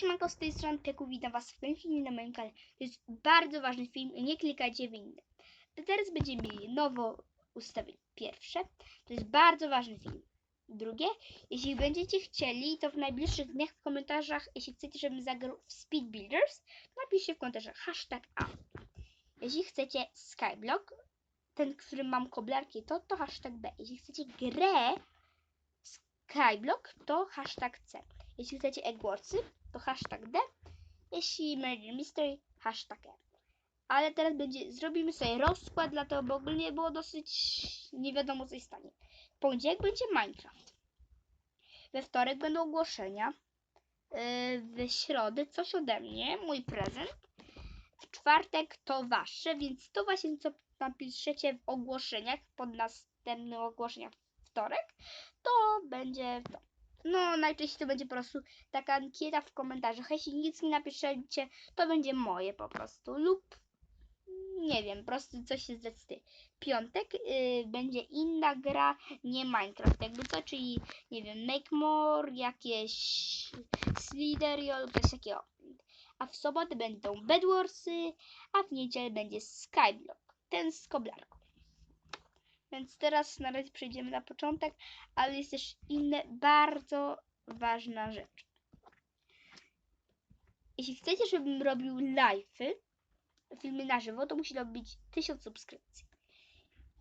Siemanko, z tej strony Pieku, witam was w tym filmie na moim kanale. To jest bardzo ważny film nie klikajcie w inne. Teraz będziemy mieli nowo ustawienie. Pierwsze, to jest bardzo ważny film. Drugie, jeśli będziecie chcieli, to w najbliższych dniach w komentarzach, jeśli chcecie, żebym zagrał w Speed Builders, napiszcie w komentarzach hashtag A. Jeśli chcecie Skyblock, ten, którym mam koblarki, to to hashtag B. Jeśli chcecie grę Skyblock, to hashtag C. Jeśli chcecie Eggwarsy, to hashtag D. Jeśli Murder Mystery, hashtag E. Ale teraz będzie, zrobimy sobie rozkład, dlatego bo ogólnie było dosyć nie wiadomo co się stanie. W poniedziałek będzie Minecraft. We wtorek będą ogłoszenia. Yy, w środę coś ode mnie, mój prezent. W czwartek to wasze, więc to właśnie co napiszecie w ogłoszeniach, pod następnym ogłoszeniach wtorek, to będzie to. No, najczęściej to będzie po prostu taka ankieta w komentarzach. Jeśli nic nie napiszecie, to będzie moje po prostu. Lub nie wiem, po prostu coś się zdecyduje. Piątek y, będzie inna gra, nie Minecraft, jakby co, czyli nie wiem, Make More, jakieś Sliderio lub coś takiego. A w sobotę będą Bedwarsy, a w niedzielę będzie Skyblock, ten z koblarką. Więc teraz na razie przejdziemy na początek, ale jest też inna bardzo ważna rzecz. Jeśli chcecie, żebym robił live'y, filmy na żywo, to musi robić 1000 subskrypcji.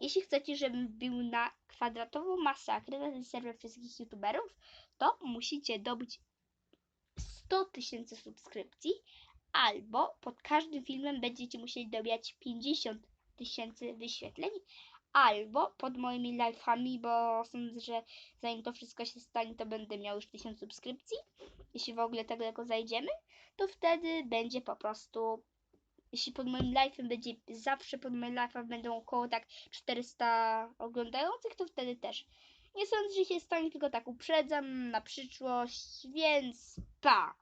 Jeśli chcecie, żebym wbił na kwadratową masakrę na ten serwer wszystkich youtuberów, to musicie dobyć 100 tysięcy subskrypcji, albo pod każdym filmem będziecie musieli dobijać 50 tysięcy wyświetleń, albo pod moimi live'ami, bo sądzę, że zanim to wszystko się stanie, to będę miał już 1000 subskrypcji. Jeśli w ogóle tak daleko zajdziemy, to wtedy będzie po prostu jeśli pod moim live'em będzie zawsze pod moim live'em będą około tak 400 oglądających, to wtedy też. Nie sądzę, że się stanie, tylko tak uprzedzam na przyszłość, więc pa!